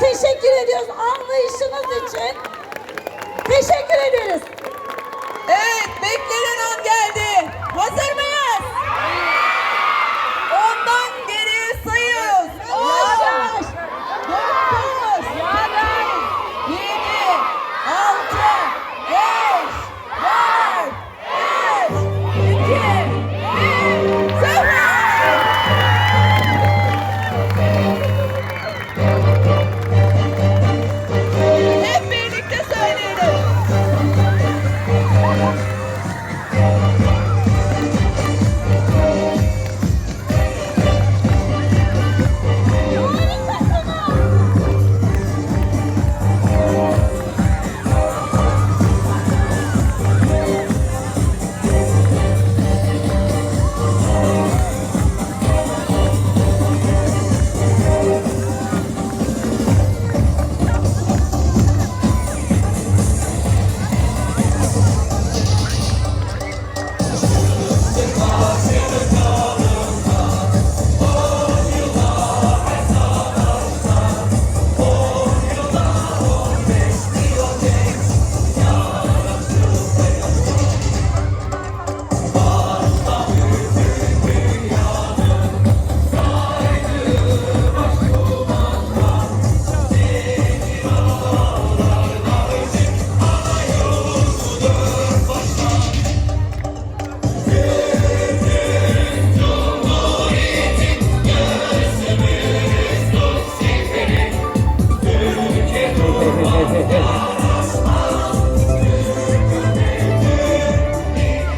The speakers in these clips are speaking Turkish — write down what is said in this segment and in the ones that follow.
teşekkür ediyoruz anlayışınız için.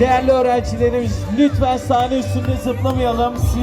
Değerli öğrencilerimiz lütfen sahne üstünde zıplamayalım. Siz